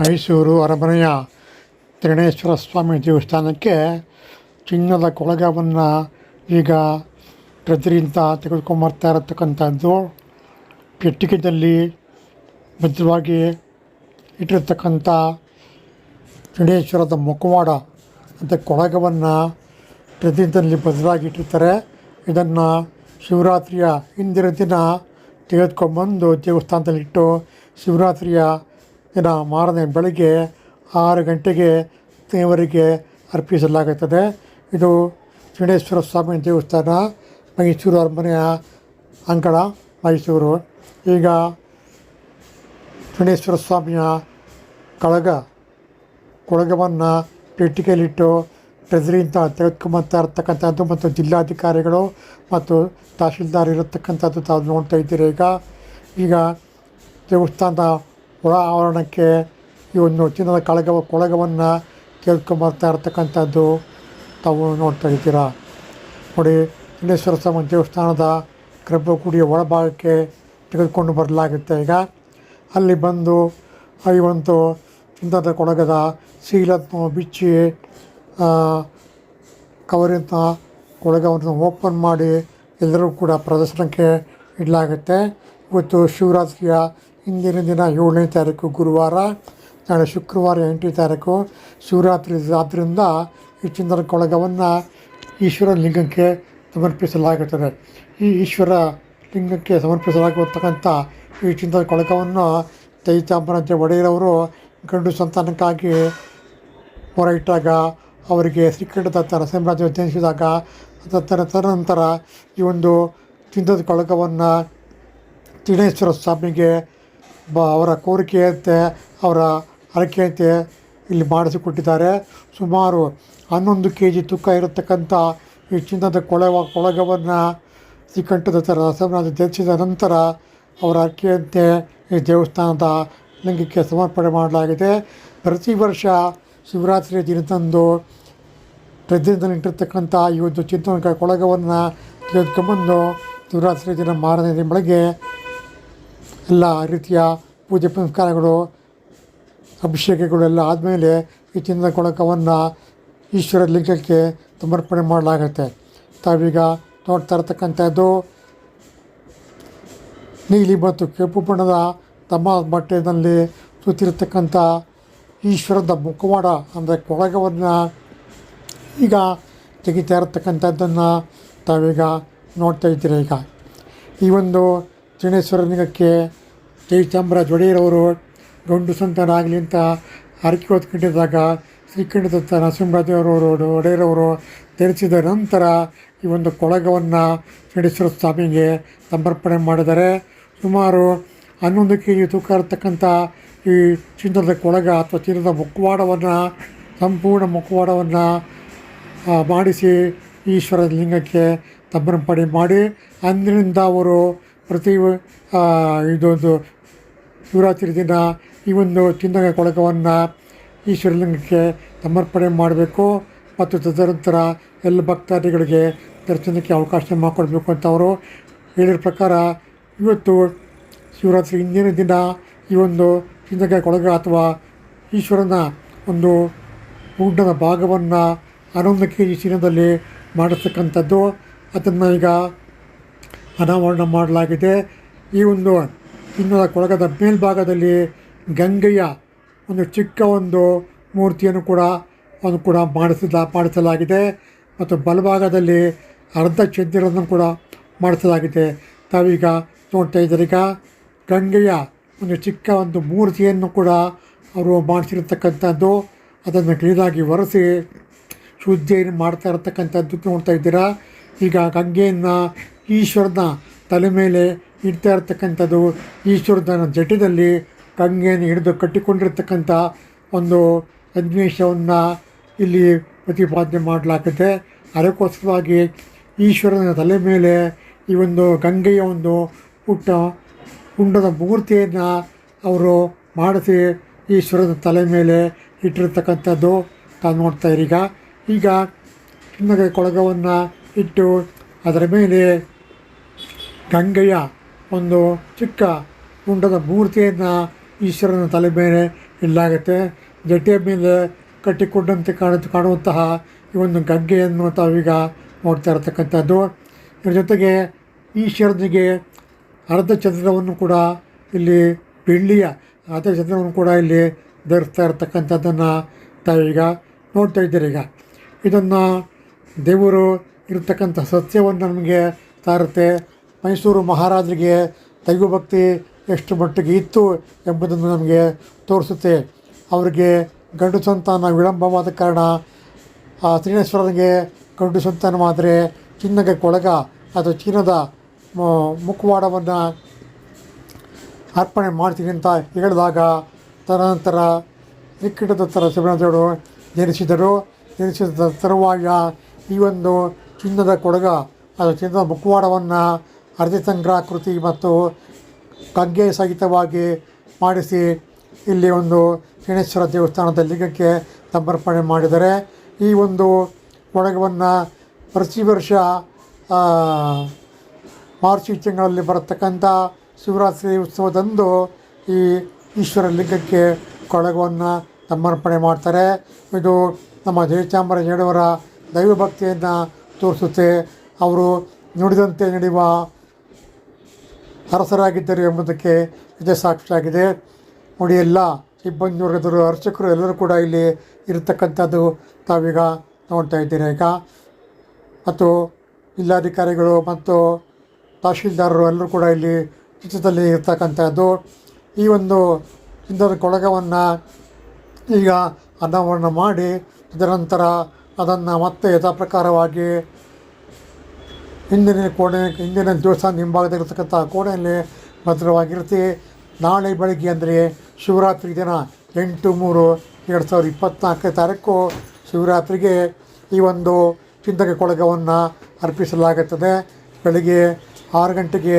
ಮೈಸೂರು ಅರಮನೆಯ ತ್ರಿಣೇಶ್ವರ ಸ್ವಾಮಿ ದೇವಸ್ಥಾನಕ್ಕೆ ಚಿನ್ನದ ಕೊಳಗವನ್ನು ಈಗ ಪ್ರತಿರಿಂದ ತೆಗೆದುಕೊಂಬರ್ತಾ ಇರತಕ್ಕಂಥದ್ದು. ಪೆಟ್ಟಿಗೆದಲ್ಲಿ ಭದ್ರವಾಗಿ ಇಟ್ಟಿರ್ತಕ್ಕಂಥ ತ್ರಿಣೇಶ್ವರದ ಮುಖವಾಡ, ಮತ್ತು ಕೊಳಗವನ್ನು ಗದ್ರದಲ್ಲಿ ಬದಲಾಗಿಟ್ಟಿರ್ತಾರೆ. ಇದನ್ನು ಶಿವರಾತ್ರಿಯ ಹಿಂದಿನ ದಿನ ತೆಗೆದುಕೊಂಡ್ಬಂದು ದೇವಸ್ಥಾನದಲ್ಲಿಟ್ಟು ಶಿವರಾತ್ರಿಯ ದಿನ ಮಾರನೇ ಬೆಳಗ್ಗೆ ಆರು ಗಂಟೆಗೆ ದೇವರಿಗೆ ಅರ್ಪಿಸಲಾಗುತ್ತದೆ. ಇದು ಚುಣೇಶ್ವರ ಸ್ವಾಮಿ ದೇವಸ್ಥಾನ, ಮೈಸೂರು ಅರಮನೆಯ ಅಂಗಳ, ಮೈಸೂರು. ಈಗ ಚುಣೇಶ್ವರ ಸ್ವಾಮಿಯ ಕಳಗ, ಕೊಳಗವನ್ನು ಪೆಟ್ಟಿಗೆಯಲ್ಲಿಟ್ಟು ಟ್ರೆಜರಿಯಿಂದ ತೆಗೆದುಕೊಂಬರ್ತಾ ಇರತಕ್ಕಂಥದ್ದು ಮತ್ತು ಜಿಲ್ಲಾಧಿಕಾರಿಗಳು ಮತ್ತು ತಹಶೀಲ್ದಾರ್ ಇರತಕ್ಕಂಥದ್ದು ತಾವು ನೋಡ್ತಾ ಇದ್ದೀರಿ. ಈಗ ಈಗ ದೇವಸ್ಥಾನದ ಒಳ ಆವರಣಕ್ಕೆ ಈ ಒಂದು ಚಿನ್ನದ ಕಳಗ ಕೊಳಗವನ್ನು ತೆಗೆದುಕೊಂಬರ್ತಾ ಇರತಕ್ಕಂಥದ್ದು ತಾವು ನೋಡ್ತಾ ಇದ್ದೀರಾ? ನೋಡಿ ಚಿನ್ನೇಶ್ವರ ಸ್ವಾಮಿ ದೇವಸ್ಥಾನದ ಗರ್ಭಗುಡಿಯ ಒಳಭಾಗಕ್ಕೆ ತೆಗೆದುಕೊಂಡು ಬರಲಾಗುತ್ತೆ. ಈಗ, ಅಲ್ಲಿ ಬಂದು ಈ ಒಂದು ಚಿನ್ನದ ಕೊಳಗದ ಸೀಲನ್ನು ಬಿಚ್ಚಿ ಕವರಿನ ಕೊಳಗವನ್ನು ಓಪನ್ ಮಾಡಿ ಎಲ್ಲರೂ ಕೂಡ ಪ್ರದರ್ಶನಕ್ಕೆ ಇಡಲಾಗುತ್ತೆ. ಇವತ್ತು ಶಿವರಾತ್ರಿಯ ಹಿಂದಿನ ದಿನ ಏಳನೇ ತಾರೀಕು ಗುರುವಾರ, ನಾಳೆ ಶುಕ್ರವಾರ ಎಂಟನೇ ತಾರೀಕು ಶಿವರಾತ್ರಿ ಆದ್ದರಿಂದ ಈ ಚಂದ್ರ ಕೊಳಗವನ್ನು ಈಶ್ವರ ಲಿಂಗಕ್ಕೆ ಸಮರ್ಪಿಸಲಾಗುತ್ತದೆ. ಈ ಈಶ್ವರ ಲಿಂಗಕ್ಕೆ ಸಮರ್ಪಿಸಲಾಗಿರ್ತಕ್ಕಂಥ ಈ ಚಿಂತನ ಕೊಳಗವನ್ನು ದೈತಾಂಬರಂತೆ ಒಡೆಯರವರು ಗಂಡು ಸಂತಾನಕ್ಕಾಗಿ ಹೊರ ಅವರಿಗೆ ಶ್ರೀಕಂಠದತ್ತ ಸಾಮ್ರಾಜ್ಯ ಜನಿಸಿದಾಗ ತದನಂತರ ತದನಂತರ ಈ ಒಂದು ಚಿನ್ನದ ಕಳಕವನ್ನು ತ್ರಿಣೇಶ್ವರ ಸ್ವಾಮಿಗೆ ಬ ಅವರ ಕೋರಿಕೆಯಂತೆ, ಅವರ ಹರಕೆಯಂತೆ ಇಲ್ಲಿ ಮಾಡಿಸಿಕೊಟ್ಟಿದ್ದಾರೆ. ಸುಮಾರು ಹನ್ನೊಂದು ಕೆ ಜಿ ತೂಕ ಇರತಕ್ಕಂಥ ಈ ಚಿನ್ನದ ಕೊಳವ ಕೊಳಗವನ್ನು ಶ್ರೀಕಂಠದತ್ತ ನರಸಿಂಹರಾಜ ಧರಿಸಿದ ನಂತರ ಅವರ ಹರಕೆಯಂತೆ ಈ ದೇವಸ್ಥಾನದ ಲಿಂಗಕ್ಕೆ ಸಮರ್ಪಣೆ ಮಾಡಲಾಗಿದೆ. ಪ್ರತಿ ವರ್ಷ ಶಿವರಾತ್ರಿ ದಿನದಂದು ಇಟ್ಟಿರ್ತಕ್ಕಂಥ ಈ ಒಂದು ಚಿಂತನ ಕೊಳಗವನ್ನು ತೆಗೆದುಕೊಂಬಂದು ಶಿವರಾತ್ರಿ ದಿನ ಮಾರನೇ ದಿನ ಬೆಳಗ್ಗೆ ಎಲ್ಲ ರೀತಿಯ ಪೂಜೆ ಪುನಸ್ಕಾರಗಳು ಅಭಿಷೇಕಗಳು ಎಲ್ಲ ಆದಮೇಲೆ ಈ ಚಿನ್ನದ ಕೊಳಕವನ್ನು ಈಶ್ವರ ಲಿಂಗಕ್ಕೆ ಸಮರ್ಪಣೆ ಮಾಡಲಾಗುತ್ತೆ. ತಾವೀಗ ನೋಡ್ತಾ ಇರತಕ್ಕಂಥದ್ದು ನೀಲಿ ಮತ್ತು ಕೆಂಪು ಬಣ್ಣದ ತಮ್ಮ ಬಟ್ಟೆಯಲ್ಲಿ ಸುತ್ತಿರತಕ್ಕಂಥ ಈಶ್ವರದ ಮುಖವಾಡ ಅಂದರೆ ಕೊಳಗವನ್ನು ಈಗ ತೆಗಿತಾ ಇರತಕ್ಕಂಥದ್ದನ್ನು ತಾವೀಗ ನೋಡ್ತಾ ಇದ್ದೀರಿ ಈಗ. ಈ ಒಂದು ತ್ರಿಣೇಶ್ವರ ನಿಗಕ್ಕೆ ಜಯಚಾಮರಾಜ ಒಡೆಯರವರು ಗಂಡು ಸಂತಾನ ಆಗಲಿ ಅಂತ ಹರಕೆ ಹೊತ್ಕೊಂಡಿದ್ದಾಗ ಶ್ರೀಕಂಠದತ್ತ ನರಸಿಂಹರಾಜರವರು ಒಡೆಯರವರು ಧರಿಸಿದ ನಂತರ ಈ ಒಂದು ಕೊಳಗವನ್ನು ತ್ರಿಣೇಶ್ವರ ಸ್ವಾಮಿಗೆ ಸಮರ್ಪಣೆ ಮಾಡಿದ್ದಾರೆ ಸುಮಾರು ಹನ್ನೊಂದು ಕೆ ಜಿ ತೂಕ ಇರತಕ್ಕಂಥ ಈ ಚಿನ್ನದ ಕೊಳಗ ಅಥವಾ ಚಿನ್ನದ ಮುಖವಾಡವನ್ನು, ಸಂಪೂರ್ಣ ಮುಖವಾಡವನ್ನು ಮಾಡಿಸಿ ಈಶ್ವರ ಲಿಂಗಕ್ಕೆ ಸಮರ್ಪಣೆ ಮಾಡಿ, ಅಂದಿನಿಂದ ಅವರು ಪ್ರತಿ ಇದೊಂದು ಶಿವರಾತ್ರಿ ದಿನ ಈ ಒಂದು ಚಿನ್ನದ ಕೊಳಗವನ್ನು ಈಶ್ವರಲಿಂಗಕ್ಕೆ ಸಮರ್ಪಣೆ ಮಾಡಬೇಕು ಮತ್ತು ತದನಂತರ ಎಲ್ಲ ಭಕ್ತಾದಿಗಳಿಗೆ ದರ್ಶನಕ್ಕೆ ಅವಕಾಶ ಮಾಡಿಕೊಡ್ಬೇಕು ಅಂತ ಅವರು ಹೇಳಿದ ಪ್ರಕಾರ ಇವತ್ತು ಶಿವರಾತ್ರಿ ಹಿಂದಿನ ದಿನ ಈ ಒಂದು ಚಿನ್ನದ ಕೊಳಗ ಅಥವಾ ಈಶ್ವರನ ಒಂದು ಊಟದ ಭಾಗವನ್ನು ಹನ್ನೊಂದು ಕೆ ಜಿ ಚಿನ್ನದಲ್ಲಿ ಮಾಡಿಸ್ತಕ್ಕಂಥದ್ದು ಅದನ್ನು ಈಗ ಅನಾವರಣ ಮಾಡಲಾಗಿದೆ. ಈ ಒಂದು ಚಿನ್ನದ ಕೊಳಗದ ಮೇಲ್ಭಾಗದಲ್ಲಿ ಗಂಗೆಯ ಒಂದು ಚಿಕ್ಕ ಒಂದು ಮೂರ್ತಿಯನ್ನು ಕೂಡ ಅದು ಕೂಡ ಮಾಡಿಸಿದ, ಮಾಡಿಸಲಾಗಿದೆ. ಮತ್ತು ಬಲಭಾಗದಲ್ಲಿ ಅರ್ಧ ಚಂದಿರನ್ನು ಕೂಡ ಮಾಡಿಸಲಾಗಿದೆ. ತಾವೀಗ ನೋಡ್ತಾ ಇದ್ದಾರೆ ಈಗ ಗಂಗೆಯ ಒಂದು ಚಿಕ್ಕ ಒಂದು ಮೂರ್ತಿಯನ್ನು ಕೂಡ ಅವರು ಮಾಡಿಸಿರ್ತಕ್ಕಂಥದ್ದು. ಅದನ್ನು ಕ್ಲೀನಾಗಿ ಒರೆಸಿ ಶುದ್ಧಿಯನ್ನು ಮಾಡ್ತಾ ಇರತಕ್ಕಂಥದ್ದು ನೋಡ್ತಾ ಇದ್ದೀರಾ. ಈಗ ಗಂಗೆಯನ್ನು ಈಶ್ವರನ ತಲೆ ಮೇಲೆ ಇಡ್ತಾ ಇರತಕ್ಕಂಥದ್ದು. ಈಶ್ವರನ ಜಟದಲ್ಲಿ ಗಂಗೆಯನ್ನು ಹಿಡಿದು ಕಟ್ಟಿಕೊಂಡಿರ್ತಕ್ಕಂಥ ಒಂದು ಸನ್ನಿವೇಶವನ್ನು ಇಲ್ಲಿ ಪ್ರತಿಪಾದನೆ ಮಾಡಲಾಗುತ್ತೆ ಅದಕ್ಕೋಸ್ಕರವಾಗಿ ಈಶ್ವರನ ತಲೆ ಮೇಲೆ ಈ ಒಂದು ಗಂಗೆಯ ಒಂದು ಪುಟ್ಟ ಕುಂಡದ ಮೂರ್ತಿಯನ್ನು ಅವರು ಮಾಡಿಸಿ ಈಶ್ವರದ ತಲೆ ಮೇಲೆ ಇಟ್ಟಿರ್ತಕ್ಕಂಥದ್ದು ತಾವು ನೋಡ್ತಾ ಈಗ ಈಗ ಚಿನ್ನದ ಕೊಳಗವನ್ನು ಇಟ್ಟು ಅದರ ಮೇಲೆ ಗಂಗೆಯ ಒಂದು ಚಿಕ್ಕ ಕುಂಡದ ಮೂರ್ತಿಯನ್ನು ಈಶ್ವರನ ತಲೆ ಮೇಲೆ ಇಲ್ಲಾಗುತ್ತೆ ಜಟೆಯ ಮೇಲೆ ಕಟ್ಟಿಕೊಂಡಂತೆ ಕಾಣ ಕಾಣುವಂತಹ ಈ ಒಂದು ಗಂಗೆಯನ್ನು ತಾವೀಗ ನೋಡ್ತಾ ಇರತಕ್ಕಂಥದ್ದು. ಇದರ ಜೊತೆಗೆ ಈಶ್ವರನಿಗೆ ಅರ್ಧ ಚಂದ್ರವನ್ನು ಕೂಡ ಇಲ್ಲಿ ಬೆಳ್ಳಿಯ ಅರ್ಧ ಚಂದ್ರವನ್ನು ಕೂಡ ಇಲ್ಲಿ ಧರಿಸ್ತಾ ಇರತಕ್ಕಂಥದ್ದನ್ನು ತಾವೀಗ ನೋಡ್ತಾ ಇದ್ದೀರಿ ಈಗ. ಇದನ್ನು ದೇವರು ಇರತಕ್ಕಂಥ ಸತ್ಯವನ್ನು ನಮಗೆ ತಾರುತ್ತೆ. ಮೈಸೂರು ಮಹಾರಾಜರಿಗೆ ದೈವಭಕ್ತಿ ಎಷ್ಟು ಮಟ್ಟಿಗೆ ಇತ್ತು ಎಂಬುದನ್ನು ನಮಗೆ ತೋರಿಸುತ್ತೆ. ಅವರಿಗೆ ಗಂಡು ಸಂತಾನ ವಿಳಂಬವಾದ ಕಾರಣ ಆ ತ್ರಿನೇಶ್ವರನಿಗೆ ಗಂಡು ಸಂತಾನವಾದರೆ ಚಿನ್ನಗೆ ಕೊಳಗ ಅಥವಾ ಚಿನ್ನದ ಮು- ಮುಖವಾಡವನ್ನು ಅರ್ಪಣೆ ಮಾಡ್ತೀನಿ ಅಂತ ಹೇಳಿದಾಗ ತದನಂತರ ನಿಕ್ಕಟದ ಥರ ಶಿವರಾಜರು ಜನಿಸಿದರು. ಜನಿಸಿದ ತರುವಾಯ ಈ ಒಂದು ಚಿನ್ನದ ಕೊಡಗ, ಅದು ಚಿನ್ನದ ಮುಖವಾಡವನ್ನು ಅರ್ಧಸಂಗ್ರಾಕೃತಿ ಮತ್ತು ಕಗ್ಗೆ ಸಹಿತವಾಗಿ ಮಾಡಿಸಿ ಇಲ್ಲಿ ಒಂದು ಶನೇಶ್ವರ ದೇವಸ್ಥಾನದ ಲಿಂಗಕ್ಕೆ ಸಮರ್ಪಣೆ ಮಾಡಿದರೆ ಈ ಒಂದು ಕೊಡಗವನ್ನು ಪ್ರತಿ ವರ್ಷ ಮಾರ್ಚ್ ತಿಂಗಳಲ್ಲಿ ಬರತಕ್ಕಂಥ ಶಿವರಾತ್ರಿ ಉತ್ಸವದಂದು ಈ ಈಶ್ವರ ಲಿಂಗಕ್ಕೆ ಕೊಳಗವನ್ನು ಸಮರ್ಪಣೆ ಮಾಡ್ತಾರೆ. ಇದು ನಮ್ಮ ಜಯಚಾಮರಾಜೇಡವರ ದೈವಭಕ್ತಿಯನ್ನು ತೋರಿಸುತ್ತೆ. ಅವರು ನುಡಿದಂತೆ ನಡೆಯುವ ಅರಸರಾಗಿದ್ದರು ಎಂಬುದಕ್ಕೆ ಇದೇ ಸಾಕ್ಷಿಯಾಗಿದೆ. ನೋಡಿ, ಎಲ್ಲ ಸಿಬ್ಬಂದಿ ವರ್ಗದವರು ಅರ್ಚಕರು ಎಲ್ಲರೂ ಕೂಡ ಇಲ್ಲಿ ಇರತಕ್ಕಂಥದ್ದು ತಾವೀಗ ನೋಡ್ತಾ ಇದ್ದೀರಾ ಈಗ. ಮತ್ತು ಜಿಲ್ಲಾಧಿಕಾರಿಗಳು ಮತ್ತು ತಹಶೀಲ್ದಾರರು ಎಲ್ಲರೂ ಕೂಡ ಇಲ್ಲಿ ಚಿತ್ರದಲ್ಲಿ ಇರ್ತಕ್ಕಂಥದ್ದು. ಈ ಒಂದು ಚಿಂತನ ಕೊಳಗವನ್ನು ಈಗ ಅನಾವರಣ ಮಾಡಿ, ತದನಂತರ ಅದನ್ನು ಮತ್ತೆ ಯಥಾಪ್ರಕಾರವಾಗಿ ಹಿಂದಿನ ಕೋಣೆ, ಹಿಂದಿನ ದೇವಸ್ಥಾನ ಹಿಂಭಾಗದಲ್ಲಿರ್ತಕ್ಕಂಥ ಕೋಣೆಯಲ್ಲಿ ಭದ್ರವಾಗಿರುತ್ತೆ ನಾಳೆ ಬೆಳಗ್ಗೆ ಅಂದರೆ ಶಿವರಾತ್ರಿ ದಿನ ಎಂಟು ಮೂರು ಎರಡು ಸಾವಿರದ ಇಪ್ಪತ್ನಾಲ್ಕನೇ ತಾರೀಕು ಶಿವರಾತ್ರಿಗೆ ಈ ಒಂದು ಚಿಂತಕ ಕೊಳಗವನ್ನು ಅರ್ಪಿಸಲಾಗುತ್ತದೆ. ಬೆಳಗ್ಗೆ ಆರು ಗಂಟೆಗೆ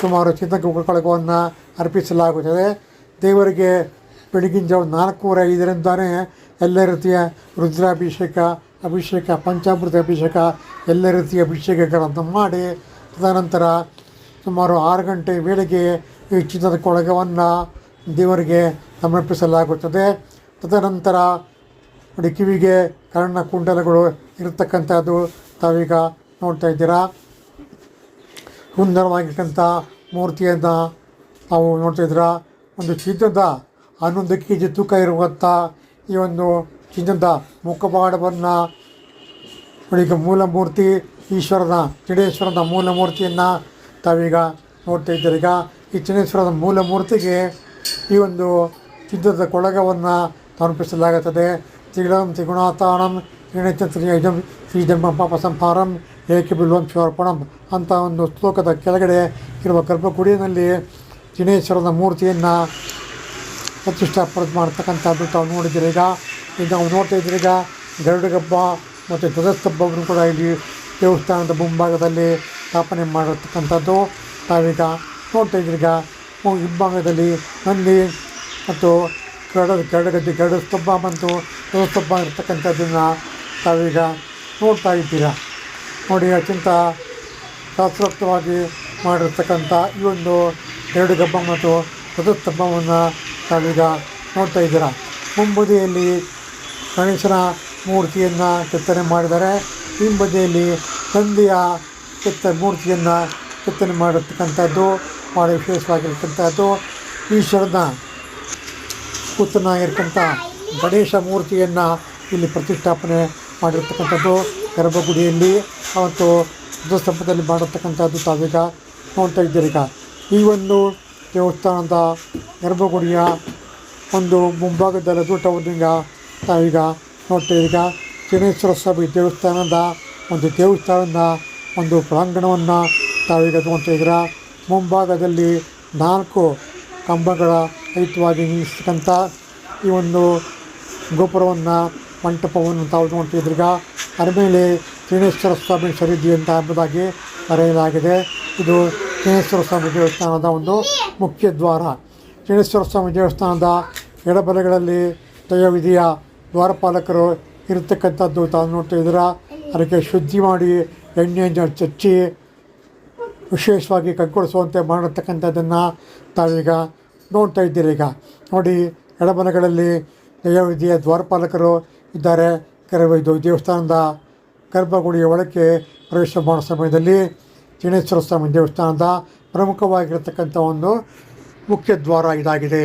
ಸುಮಾರು ಚಿಂತಕ ಕೊಳಗವನ್ನು ಅರ್ಪಿಸಲಾಗುತ್ತದೆ. ದೇವರಿಗೆ ಬೆಳಗಿನ ಜಾವ ನಾಲ್ಕೂವರೆ ಐದರಿಂದಾನೇ ಎಲ್ಲ ರೀತಿಯ ರುದ್ರಾಭಿಷೇಕ, ಅಭಿಷೇಕ, ಪಂಚಾಮೃತ ಅಭಿಷೇಕ, ಎಲ್ಲ ರೀತಿಯ ಅಭಿಷೇಕಗಳನ್ನು ಮಾಡಿ ತದನಂತರ ಸುಮಾರು ಆರು ಗಂಟೆ ವೇಳೆಗೆ ಈ ಚಿನ್ನದ ಕೊಳಗವನ್ನು ದೇವರಿಗೆ ಸಮರ್ಪಿಸಲಾಗುತ್ತದೆ. ತದನಂತರ ಕಿವಿಗೆ ಕರ್ಣ ಕುಂಡಲಗಳು ಇರತಕ್ಕಂಥದ್ದು ತಾವೀಗ ನೋಡ್ತಾ ಇದ್ದೀರಾ. ಸುಂದರವಾಗಿರ್ತಕ್ಕಂಥ ಮೂರ್ತಿಯನ್ನು ನಾವು ನೋಡ್ತಾ ಇದ್ದೀರಾ? ಒಂದು ಚಿನ್ನದ, ಹನ್ನೊಂದು ಕೆ ಜಿ ತೂಕ ಇರುವಂಥ ಈ ಒಂದು ಚಿನ್ನದ ಮುಖಭಾಡವನ್ನು ಈಗ ಮೂಲ ಮೂರ್ತಿ ಈಶ್ವರನ, ಚಿಡೇಶ್ವರನ ಮೂಲ ಮೂರ್ತಿಯನ್ನು ತಾವೀಗ ನೋಡ್ತಾ ಇದ್ದೀರಿ? ಈಗ ಈ ಮೂಲ ಮೂರ್ತಿಗೆ ಈ ಒಂದು ಚಿನ್ನದ ಕೊಳಗವನ್ನು ಸಮರ್ಪಿಸಲಾಗುತ್ತದೆ ತ್ರಿಗುಣಂ ತ್ರಿಗುಣಾತಾಣಂ ತ್ರಿಣಚಂದ್ರಿಯಂ ಶ್ರೀಜನ್ಮ ಪಾಪ ಸಂಹಾರಂ ಏಕೆ ಬಿಲ್ವಂ ಶಿವಾರ್ಪಣಂ ಅಂತ ಒಂದು ಶ್ಲೋಕದ ಕೆಳಗಡೆ ಇರುವ ಗರ್ಭಗುಡಿಯಲ್ಲಿ ಚಿಣೇಶ್ವರದ ಮೂರ್ತಿಯನ್ನು ಪ್ರತಿಷ್ಠಾಪನೆ ಮಾಡ್ತಕ್ಕಂಥದ್ದು ತಾವು ನೋಡಿದ್ದೀರಿ. ಈಗ ಈಗ ನಾವು ನೋಡ್ತಾ ಇದ್ದೀರಿ, ಈಗ ಗರುಡಗಬ್ಬ ಮತ್ತು ಧ್ವಜಸ್ತಂಭವನ್ನು ಕೂಡ ಇಲ್ಲಿ ದೇವಸ್ಥಾನದ ಮುಂಭಾಗದಲ್ಲಿ ಸ್ಥಾಪನೆ ಮಾಡಿರ್ತಕ್ಕಂಥದ್ದು. ತಾವೀಗ ನೋಡ್ತಾ ಇದ್ದೀರಿ, ಈಗ ಹಿಂಭಾಗದಲ್ಲಿ ನಂದಿ ಮತ್ತು ಗರಡ, ಗರುಡಗದ್ದೆ ಗರಡ ಸ್ತಬ್ಬ ಮತ್ತು ಧ್ವಜಸ್ತಬ್ಬ ಇರ್ತಕ್ಕಂಥದ್ದನ್ನು ತಾವೀಗ ನೋಡ್ತಾ ಇದ್ದೀರಾ. ನೋಡಿ, ಅತ್ಯಂತ ಶಾಸ್ತ್ರೋಕ್ತವಾಗಿ ಮಾಡಿರ್ತಕ್ಕಂಥ ಈ ಒಂದು ಎರಡು ಗಬ್ಬ ಮತ್ತು ಧ್ವಜಸ್ತಂಭವನ್ನು ತಾವೀಗ ನೋಡ್ತಾ ಇದ್ದೀರ. ಮುಂಬದಿಯಲ್ಲಿ ಗಣೇಶನ ಮೂರ್ತಿಯನ್ನು ಕೆತ್ತನೆ ಮಾಡಿದ್ದಾರೆ. ಹಿಂಬದಿಯಲ್ಲಿ ತಂದೆಯ ಕೆತ್ತ ಮೂರ್ತಿಯನ್ನು ಕೆತ್ತನೆ ಮಾಡಿರ್ತಕ್ಕಂಥದ್ದು ಭಾಳ ವಿಶೇಷವಾಗಿರ್ತಕ್ಕಂಥದ್ದು. ಈಶ್ವರನ ಪುತ್ರನಾಗಿರ್ತಕ್ಕಂಥ ಗಣೇಶ ಮೂರ್ತಿಯನ್ನು ಇಲ್ಲಿ ಪ್ರತಿಷ್ಠಾಪನೆ ಮಾಡಿರ್ತಕ್ಕಂಥದ್ದು. ಗರ್ಭಗುಡಿಯಲ್ಲಿ ಅವತ್ತು ಧ್ವಜಸ್ತಂಭದಲ್ಲಿ ಮಾಡಿರ್ತಕ್ಕಂಥದ್ದು ತಾವೀಗ ನೋಡ್ತಾ ಇದ್ದೀರಿ ಈಗ. ಈ ಒಂದು ದೇವಸ್ಥಾನದ ಗರ್ಭಗುಡಿಯ ಒಂದು ಮುಂಭಾಗದಲ್ಲಿ ಊಟವನ್ನು ಈಗ ತಾವೀಗ ನೋಡ್ತಾ ಈಗ. ಚನೇಶ್ವರ ಸ್ವಾಮಿ ದೇವಸ್ಥಾನದ ಒಂದು ದೇವಸ್ಥಾನದ ಒಂದು ಪ್ರಾಂಗಣವನ್ನು ತಾವೀಗ ನೋಡ್ತಾ ಇದ್ದೀರ. ಮುಂಭಾಗದಲ್ಲಿ ನಾಲ್ಕು ಕಂಬಗಳ ಸಹಿತವಾಗಿ ನಿಲ್ಲಿಸ್ತಕ್ಕಂಥ ಈ ಒಂದು ಗೋಪುರವನ್ನು ಮಂಟಪವನ್ನು ತಾವು ಅದರ ಮೇಲೆ ತ್ರಿನೇಶ್ವರ ಸ್ವಾಮಿ ಸರಿದಿ ಅಂತ ಎಂಬುದಾಗಿ ಬರೆಯಲಾಗಿದೆ. ಇದು ತ್ರಿನೇಶ್ವರ ಸ್ವಾಮಿ ದೇವಸ್ಥಾನದ ಒಂದು ಮುಖ್ಯ ದ್ವಾರ. ತ್ರಿನೇಶ್ವರ ಸ್ವಾಮಿ ದೇವಸ್ಥಾನದ ಎಡಬಲಗಳಲ್ಲಿ ದಯವಿಧಿಯ ದ್ವಾರಪಾಲಕರು ಇರತಕ್ಕಂಥದ್ದು ತಾನು ನೋಡ್ತಾ ಇದ್ದೀರಾ? ಅದಕ್ಕೆ ಶುದ್ಧಿ ಮಾಡಿ, ಎಣ್ಣೆಯನ್ನು ಚಚ್ಚಿ, ವಿಶೇಷವಾಗಿ ಕಗ್ಗೊಳಿಸುವಂತೆ ಮಾಡಿರ್ತಕ್ಕಂಥದ್ದನ್ನು ತಾವೀಗ ನೋಡ್ತಾ ಇದ್ದೀರಿ ಈಗ. ನೋಡಿ, ಎಡಬಲಗಳಲ್ಲಿ ದಯಾವಿಧಿಯ ದ್ವಾರಪಾಲಕರು ಇದ್ದಾರೆ. ಕೆಲವು ಇದು ದೇವಸ್ಥಾನದ ಗರ್ಭಗುಡಿಯ ಒಳಕ್ಕೆ ಪ್ರವೇಶ ಮಾಡೋ ಸಮಯದಲ್ಲಿ ಚಿಣೇಶ್ವರ ಸ್ವಾಮಿ ದೇವಸ್ಥಾನದ ಪ್ರಮುಖವಾಗಿರತಕ್ಕಂಥ ಒಂದು ಮುಖ್ಯ ದ್ವಾರ ಇದಾಗಿದೆ.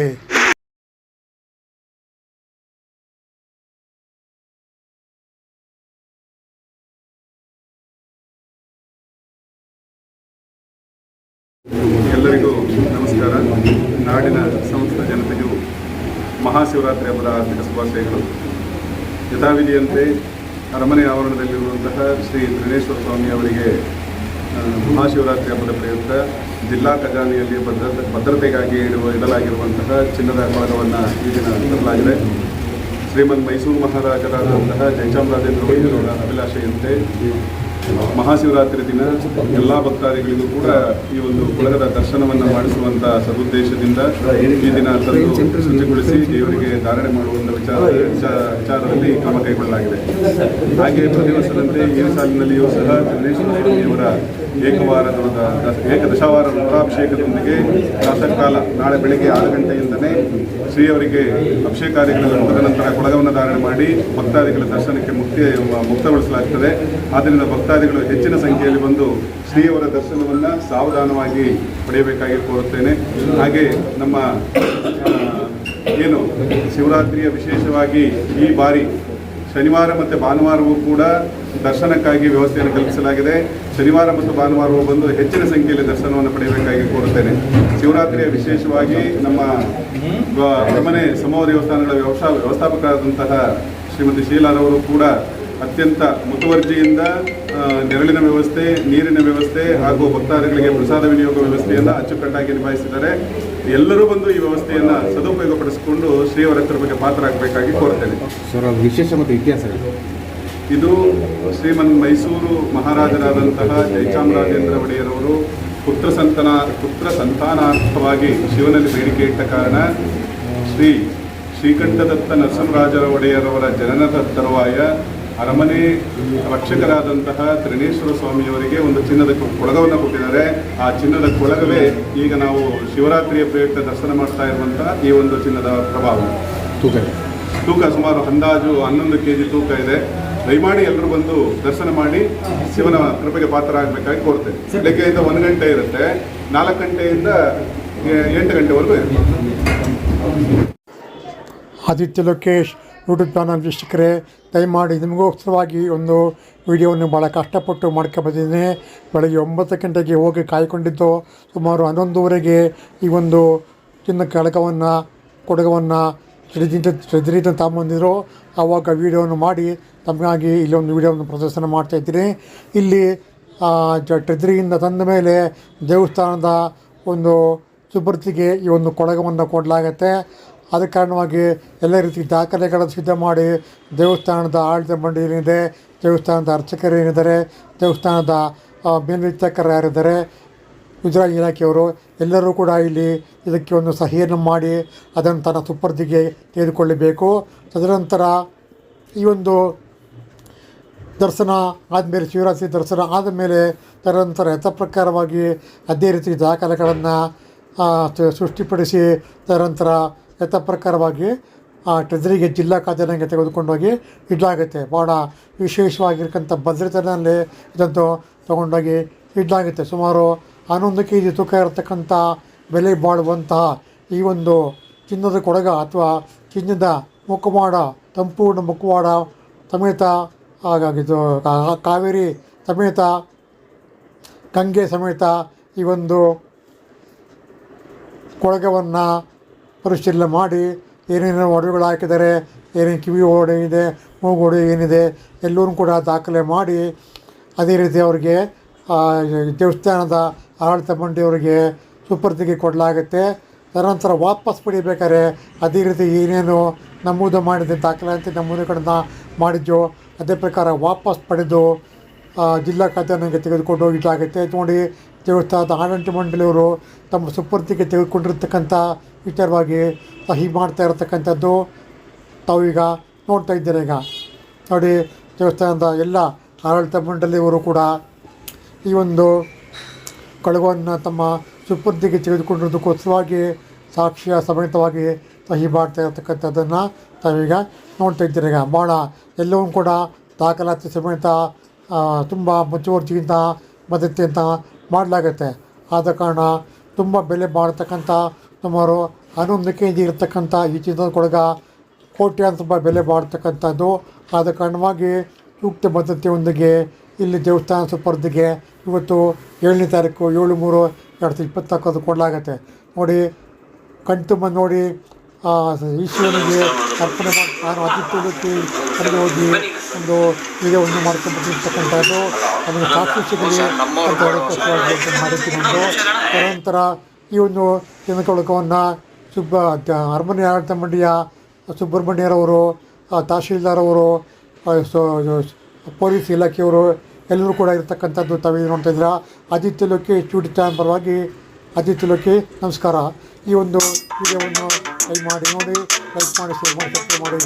ಎಲ್ಲರಿಗೂ ನಮಸ್ಕಾರ. ನಾಡಿನ ಸಮಸ್ತ ಜನತೆಗೂ ಮಹಾಶಿವರಾತ್ರಿ ಹಬ್ಬದ ಆರ್ಥಿಕ ಶುಭಾಶಯಗಳು. ಯಥಾವಿಧಿಯಂತೆ ಅರಮನೆ ಆವರಣದಲ್ಲಿರುವಂತಹ ಶ್ರೀ ತ್ರಿನೇಶ್ವರ ಸ್ವಾಮಿ ಅವರಿಗೆ ಮಹಾಶಿವರಾತ್ರಿ ಹಬ್ಬದ ಪ್ರಯುಕ್ತ ಜಿಲ್ಲಾ ಖಜಾನೆಯಲ್ಲಿ ಭದ್ರತೆ ಭದ್ರತೆಗಾಗಿ ಇಡುವ, ಇಡಲಾಗಿರುವಂತಹ ಚಿನ್ನದ ಕೊಳಗವನ್ನು ಈ ದಿನ ತರಲಾಗಿದೆ. ಶ್ರೀಮನ್ ಮೈಸೂರು ಮಹಾರಾಜರಾದಂತಹ ಜಯಚಾಮರಾಜೇಂದ್ರ ವೈದ್ಯರವರ ಅಭಿಲಾಷೆಯಂತೆ ಮಹಾಶಿವರಾತ್ರಿ ದಿನ ಎಲ್ಲ ಭಕ್ತಾದಿಗಳಿಗೂ ಕೂಡ ಈ ಒಂದು ಕುಳಗದ ದರ್ಶನವನ್ನು ಮಾಡಿಸುವಂತಹ ಸದುದ್ದೇಶದಿಂದ ಈ ದಿನ ತಂದು ಶುಚಿಗೊಳಿಸಿ ದೇವರಿಗೆ ಧಾರಣೆ ಮಾಡುವಂತಹ ವಿಚಾರ ವಿಚಾರ- ವಿಚಾರದಲ್ಲಿ ಕ್ರಮ ಕೈಗೊಳ್ಳಲಾಗಿದೆ. ಹಾಗೆ ಪ್ರತಿ ವರ್ಷದಂತೆ ಈ ಸಾಲಿನಲ್ಲಿಯೂ ಸಹ ಚಂದ್ರೇಶ್ವರ ಸ್ವಾಮಿಯವರ ಏಕವಾರ ದಿನದ ದಶ- ಏಕದಶಾವಾರ ರುದ್ರಾಭಿಷೇಕದೊಂದಿಗೆ ಪ್ರಾತಃಕಾಲ ನಾಳೆ ಬೆಳಿಗ್ಗೆ ಆರು ಗಂಟೆಯಿಂದಲೇ ಶ್ರೀಯವರಿಗೆ ಅಭಿಷೇಕ ಕಾರ್ಯಗಳನ್ನು ಮುಗಿದ ನಂತರ ಕೊಳಗವನ್ನು ಧಾರಣೆ ಮಾಡಿ ಭಕ್ತಾದಿಗಳ ದರ್ಶನಕ್ಕೆ ಮುಕ್ತಿ ಮುಕ್ತಗೊಳಿಸಲಾಗ್ತದೆ. ಆದ್ದರಿಂದ ಭಕ್ತಾದಿಗಳು ಹೆಚ್ಚಿನ ಸಂಖ್ಯೆಯಲ್ಲಿ ಬಂದು ಶ್ರೀಯವರ ದರ್ಶನವನ್ನು ಸಾವಧಾನವಾಗಿ ಪಡೆಯಬೇಕಾಗಿ ಕೋರುತ್ತೇನೆ. ಹಾಗೆ ನಮ್ಮ ಏನು ಶಿವರಾತ್ರಿಯ ವಿಶೇಷವಾಗಿ ಈ ಬಾರಿ ಶನಿವಾರ ಮತ್ತು ಭಾನುವಾರವೂ ಕೂಡ ದರ್ಶನಕ್ಕಾಗಿ ವ್ಯವಸ್ಥೆಯನ್ನು ಕಲ್ಪಿಸಲಾಗಿದೆ. ಶನಿವಾರ ಮತ್ತು ಭಾನುವಾರವೂ ಬಂದು ಹೆಚ್ಚಿನ ಸಂಖ್ಯೆಯಲ್ಲಿ ದರ್ಶನವನ್ನು ಪಡೆಯಬೇಕಾಗಿ ಕೋರುತ್ತೇನೆ. ಶಿವರಾತ್ರಿಯ ವಿಶೇಷವಾಗಿ ನಮ್ಮ ಅರಮನೆ ಸಮೂಹ ದೇವಸ್ಥಾನಗಳ ವ್ಯವಸ್ಥಾ, ವ್ಯವಸ್ಥಾಪಕರಾದಂತಹ ಶ್ರೀಮತಿ ಶೀಲಾರವರು ಕೂಡ ಅತ್ಯಂತ ಮುತುವರ್ಜಿಯಿಂದ ನೆರಳಿನ ವ್ಯವಸ್ಥೆ ನೀರಿನ ವ್ಯವಸ್ಥೆ ಹಾಗೂ ಭಕ್ತಾದಿಗಳಿಗೆ ಪ್ರಸಾದ ವಿನಿಯೋಗ ವ್ಯವಸ್ಥೆಯನ್ನು ಅಚ್ಚುಕಟ್ಟಾಗಿ ನಿಭಾಯಿಸಿದ್ದಾರೆ. ಎಲ್ಲರೂ ಬಂದು ಈ ವ್ಯವಸ್ಥೆಯನ್ನು ಸದುಪಯೋಗಪಡಿಸಿಕೊಂಡು ಶ್ರೀಯವರ ಕೃಪೆಗೆ ಪಾತ್ರರಾಗಬೇಕಾಗಿ ಕೋರ್ತೇನೆ. ಸರ್ ವಿಶೇಷ ಮತ್ತು ಇತಿಹಾಸಗಳು ಇದು ಶ್ರೀಮನ್ ಮೈಸೂರು ಮಹಾರಾಜರಾದಂತಹ ಜಯಚಾಮರಾಜೇಂದ್ರ ಒಡೆಯರವರು ಪುತ್ರ ಸಂತಾನ ಪುತ್ರ ಸಂತಾನಾರ್ಥವಾಗಿ ಶಿವನಲ್ಲಿ ಬೇಡಿಕೆ ಇಟ್ಟ ಕಾರಣ ಶ್ರೀ ಶ್ರೀಕಂಠದತ್ತ ನರಸಿಂಹರಾಜರ ಒಡೆಯರವರ ಜನನದ ತರುವಾಯ ಅರಮನೆ ರಕ್ಷಕರಾದಂತಹ ತ್ರಿನೇಶ್ವರ ಸ್ವಾಮಿಯವರಿಗೆ ಒಂದು ಚಿನ್ನದ ಕೊಳಗವನ್ನು ಕೊಟ್ಟಿದ್ದಾರೆ. ಆ ಚಿನ್ನದ ಕೊಳಗವೇ ಈಗ ನಾವು ಶಿವರಾತ್ರಿಯ ಪ್ರಯುಕ್ತ ದರ್ಶನ ಮಾಡ್ತಾ ಇರುವಂತಹ ಈ ಒಂದು ಚಿನ್ನದ ಪ್ರಭಾವ. ತೂಕ ತೂಕ ಸುಮಾರು ಅಂದಾಜು ಹನ್ನೊಂದು ಕೆ ಜಿ ತೂಕ ಇದೆ. ದಯಮಾಡಿ ಎಲ್ಲರೂ ಬಂದು ದರ್ಶನ ಮಾಡಿ ಶಿವನ ಕೃಪೆಗೆ ಪಾತ್ರರಾಗಬೇಕಾಗಿ ಕೋರ್ತೇವೆ ಬೆಳಗ್ಗೆಯಿಂದ ಒಂದು ಗಂಟೆ ಇರುತ್ತೆ. ನಾಲ್ಕು ಗಂಟೆಯಿಂದ ಎಂಟು ಗಂಟೆವರೆಗೂ ಇರುತ್ತೆ. ಆದಿತ್ಯ ಲೋಕೇಶ್ ಯೂಟ್ಯೂಬ್ ಚಾನಲ್ ವೀಕ್ಷಕರೇ ದಯಮಾಡಿ ನಿಮಗೋಸ್ಕರವಾಗಿ ಒಂದು ವಿಡಿಯೋವನ್ನು ಭಾಳ ಕಷ್ಟಪಟ್ಟು ಮಾಡ್ಕೊಬಂದಿದ್ದೀನಿ. ಬೆಳಗ್ಗೆ ಒಂಬತ್ತು ಗಂಟೆಗೆ ಹೋಗಿ ಕಾಯ್ಕೊಂಡಿದ್ದು, ಸುಮಾರು ಹನ್ನೊಂದುವರೆಗೆ ಈ ಒಂದು ಚಿನ್ನ ಕಡಕವನ್ನು ಕೊಡಗವನ್ನು ಚಡಿದಿಂದ ಚದರಿದ ತಗೊಂಬಂದಿದ್ರು ಆವಾಗ ವೀಡಿಯೋವನ್ನು ಮಾಡಿ ತಮಗಾಗಿ ಇಲ್ಲೊಂದು ವೀಡಿಯೋವನ್ನು ಪ್ರದರ್ಶನ ಮಾಡ್ತಾಯಿದ್ದೀನಿ ಇಲ್ಲಿ ಟ್ರೆಜರಿಯಿಂದ ತಂದ ಮೇಲೆ ದೇವಸ್ಥಾನದ ಒಂದು ಸುಭರ್ತಿಗೆ ಈ ಒಂದು ಕೊಡಗವನ್ನು ಕೊಡಲಾಗತ್ತೆ. ಆದ ಕಾರಣವಾಗಿ ಎಲ್ಲ ರೀತಿ ದಾಖಲೆಗಳನ್ನು ಸಿದ್ಧ ಮಾಡಿ ದೇವಸ್ಥಾನದ ಆಡಳಿತ ಮಂಡಳಿ ಏನಿದೆ, ದೇವಸ್ಥಾನದ ಅರ್ಚಕರು ಏನಿದ್ದಾರೆ, ದೇವಸ್ಥಾನದ ಮೇಲ್ವಿಚಾರಕರು ಯಾರಿದ್ದಾರೆ ಗುಜರಾತ್ ಇಲಾಖೆಯವರು ಎಲ್ಲರೂ ಕೂಡ ಇಲ್ಲಿ ಇದಕ್ಕೆ ಒಂದು ಸಹಿಯನ್ನು ಮಾಡಿ ಅದನ್ನು ತನ್ನ ಸುಪರ್ದಿಗೆ ತೆಗೆದುಕೊಳ್ಳಬೇಕು. ತದನಂತರ ಈ ಒಂದು ದರ್ಶನ ಆದಮೇಲೆ, ಶಿವರಾತ್ರಿ ದರ್ಶನ ಆದಮೇಲೆ ತದನಂತರ ಯಥಾಪ್ರಕಾರವಾಗಿ ಅದೇ ರೀತಿ ದಾಖಲೆಗಳನ್ನು ಸೃಷ್ಟಿಪಡಿಸಿ ತದನಂತರ ಯಥಾಪ್ರಕಾರವಾಗಿ ಆ ಟ್ರೆಜರಿಗೆ ಜಿಲ್ಲಾ ಖಜಾನೆಗೆ ತೆಗೆದುಕೊಂಡೋಗಿ ಇಡಲಾಗುತ್ತೆ. ಭಾಳ ವಿಶೇಷವಾಗಿರ್ತಕ್ಕಂಥ ಭದ್ರತೆಯಲ್ಲಿ ಇದಂತೂ ತಗೊಂಡೋಗಿ ಇಡಲಾಗುತ್ತೆ. ಸುಮಾರು ಹನ್ನೊಂದು ಕೆ ಜಿ ತೂಕ ಇರತಕ್ಕಂಥ ಬೆಲೆ ಬಾಳುವಂತಹ ಈ ಒಂದು ಚಿನ್ನದ ಕೊಡಗ ಅಥವಾ ಚಿನ್ನದ ಮುಖವಾಡ ತಂಪೂರ್ಣ ಮುಖವಾಡ ಸಮೇತ ಹಾಗಾಗಿದ್ದು ಕಾವೇರಿ ಸಮೇತ, ಗಂಗೆ ಸಮೇತ ಈ ಒಂದು ಕೊಳಗವನ್ನು ಪರಿಶೀಲನೆ ಮಾಡಿ ಏನೇನು ಒಡವೆಗಳು ಹಾಕಿದ್ದಾರೆ, ಏನೇನು ಕಿವಿ ಓಡೆ ಇದೆ ಮೂಗೋಡೆ ಏನಿದೆ ಎಲ್ಲರೂ ಕೂಡ ದಾಖಲೆ ಮಾಡಿ ಅದೇ ರೀತಿ ಅವರಿಗೆ ದೇವಸ್ಥಾನದ ಆಡಳಿತ ಮಂಡಿಯವರಿಗೆ ಸುಪರ್ದಿಗೆ ಕೊಡಲಾಗುತ್ತೆ. ತದನಂತರ ವಾಪಸ್ ಪಡಿಬೇಕಾದ್ರೆ ಅದೇ ರೀತಿ ಏನೇನು ನಮೂದು ಮಾಡಿದೆ ಅಂತ ನಮೂದುಗಳನ್ನು ಮಾಡಿದ್ದು, ಅದೇ ಪ್ರಕಾರ ವಾಪಸ್ ಪಡೆದು ಜಿಲ್ಲಾ ಖಾತೆ ನನಗೆ ತೆಗೆದುಕೊಂಡು ಹೋಗಿದ್ದಾಗುತ್ತೆ. ನೋಡಿ ದೇವಸ್ಥಾನದ ಆಡಳಿತ ಮಂಡಳಿಯವರು ತಮ್ಮ ಸುಪರ್ದಿಗೆ ತೆಗೆದುಕೊಂಡಿರ್ತಕ್ಕಂಥ ವಿಚಾರವಾಗಿ ಸಹಿ ಮಾಡ್ತಾ ಇರತಕ್ಕಂಥದ್ದು ತಾವೀಗ ನೋಡ್ತಾ ಇದ್ದೀರ ಈಗ. ನೋಡಿ, ದೇವಸ್ಥಾನದ ಎಲ್ಲ ಆಡಳಿತ ಮಂಡಳಿಯವರು ಕೂಡ ಈ ಒಂದು ಕಳಗವನ್ನು ತಮ್ಮ ಸುಪರ್ದಿಗೆ ತೆಗೆದುಕೊಂಡಿರೋದಕ್ಕೋಸ್ಕರವಾಗಿ ಸಾಕ್ಷಿಯ ಸಮೇತವಾಗಿ ಸಹಿ ಮಾಡ್ತಾ ಇರತಕ್ಕಂಥದ್ದನ್ನು ತಾವೀಗ ನೋಡ್ತಾ ಇದ್ದೀರಿ ಈಗ. ಭಾಳ ಎಲ್ಲವೂ ಕೂಡ ದಾಖಲಾತಿ ಸಮೇತ ತುಂಬ ಮುಚ್ಚುವರ್ಜಿಗಿಂತ ಬದ್ಧತೆಯಿಂದ ಮಾಡಲಾಗುತ್ತೆ. ಆದ ಕಾರಣ ತುಂಬ ಬೆಲೆ ಬಾಳ್ತಕ್ಕಂಥ ಸುಮಾರು ಹನ್ನೊಂದು ಕೆ ಜಿ ಇರತಕ್ಕಂಥ ಈ ಚಿನ್ನದ ಕೋಟಿ ಅಂತ ತುಂಬ ಬೆಲೆ ಬಾಳ್ತಕ್ಕಂಥದ್ದು ಆದ ಕಾರಣವಾಗಿ ಸೂಕ್ತ ಬದ್ಧತೆಯೊಂದಿಗೆ ಇಲ್ಲಿ ದೇವಸ್ಥಾನ ಸುಪರ್ದಿಗೆ ಇವತ್ತು ಏಳನೇ ತಾರೀಕು ಏಳು ಮೂರು ಎರಡು ಸಾವಿರದ ಇಪ್ಪತ್ನಾಲ್ಕದು ಕೊಡಲಾಗತ್ತೆ. ನೋಡಿ, ಕಣ್ತುಂಬ ನೋಡಿ ಈಶ್ವರನಿಗೆ ಅರ್ಪಣೆ ಮಾಡಿ, ನಾನು ಅತಿಥ್ಯಕ್ಕೆ ಕರೆದು ಹೋಗಿ ಒಂದು ವಿಡಿಯೋವನ್ನು ಮಾಡ್ಕೊಂಡ್ಬಿಟ್ಟಿರ್ತಕ್ಕಂಥದ್ದು. ಅದನ್ನು ಸಾಕ್ಷಿ ಸಿಗಲಿ ಅಂತ ಹೇಳೋಕ್ಕೋಸ್ಕರವಾಗಿ ಇದನ್ನ ಮಾಡಿದ್ದೀನಿ ಒಂದು ತದನಂತರ ಈ ಒಂದು ದಿನಕೊಳಕವನ್ನು ಸುಬ್ಬ ಅರಮನೆ ಆಡಳಿತ ಮಂಡಳಿಯ ಸುಬ್ರಹ್ಮಣ್ಯರವರು ಆ, ತಹಶೀಲ್ದಾರ್ ಅವರು ಆ, ಸೊ ಪೊಲೀಸ್ ಇಲಾಖೆಯವರು ಎಲ್ಲರೂ ಕೂಡ ಇರತಕ್ಕಂಥದ್ದು ತಾವೇ ನೋಡ್ತಾ ಇದ್ದೀರಾ. ಆದಿತ್ಯ ಲೋಕಿ ಚಾನಲ್ ಪರವಾಗಿ ಆದಿತ್ಯ ಲೋಕಿ ನಮಸ್ಕಾರ. ಈ ಒಂದು ವಿಡಿಯೋವನ್ನು ಲೈಕ್ ಮಾಡಿ ನೋಡಿ ಲೈಕ್ ಮಾಡಿ ಶೇರ್ ಮಾಡಿ ಸಬ್ಸ್ಕ್ರೈಬ್ ಮಾಡಿ.